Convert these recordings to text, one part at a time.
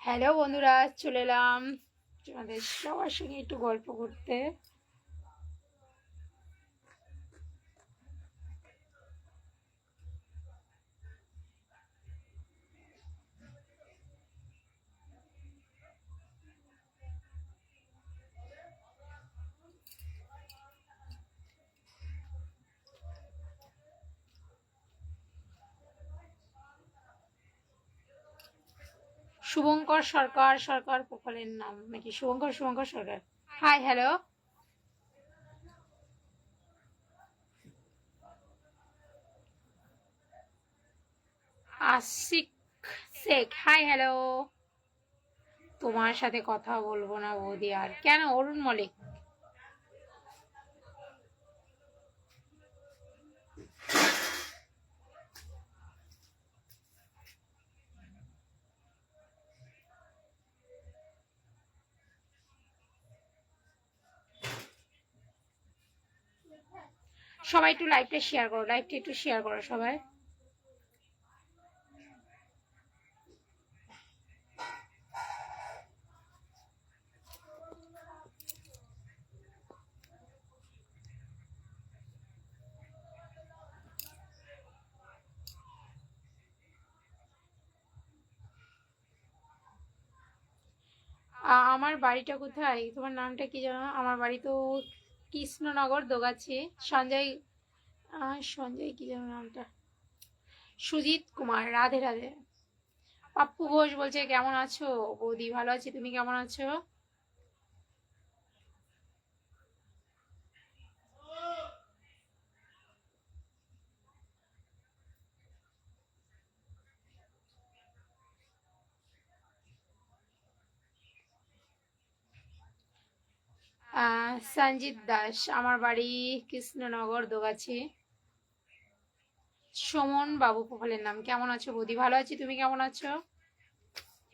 Hello বন্ধুরা চলে এলাম তোমাদের সবার সঙ্গে একটু গল্প করতে। শুভঙ্কর সরকার সরকার প্রোফাইলের নাম নাকি? Shubhankar Shubhankar Sarkar. Hi hello Sheikh hi hello তোমার সাথে কথা বলব না বৌদি আর। কেন? অরুণ মলিক সবাই একটু লাইভটা শেয়ার করো লাইভটা একটু শেয়ার করো সবাই। আমার বাড়িটা কোথায়? তোমার নামটা কি জানো? আমার বাড়ি তো কৃষ্ণনগর, দোগাছি, সঞ্জয় সঞ্জয় কি যেন নামটা? সুজিত কুমার, রাধে রাধে। পাপ্পু ঘোষ বলছে, কেমন আছো? বৌদি ভালো আছি, তুমি কেমন আছো? সঞ্জিত দাস, আমার বাড়ি কৃষ্ণনগর, দোগাছি। সুমন বাবু প্রোফাইলের নাম। কেমন আছো বৌদি? ভালো আছি, তুমি কেমন আছো?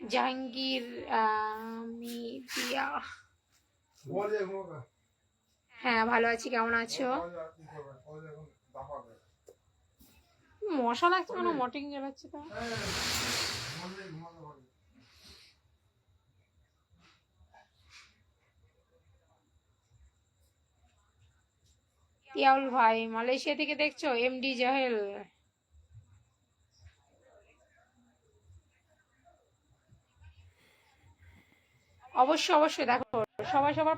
জাহাঙ্গীর হ্যাঁ ভালো আছি, কেমন আছো? মশা লাগছে কেন? মটিং জ্বালাচ্ছে তো। তিয়াউল ভাই মালয়েশিয়া থেকে দেখছ? এমডি জাহেল। অবশ্যই অবশ্যই দেখো সবাই সবার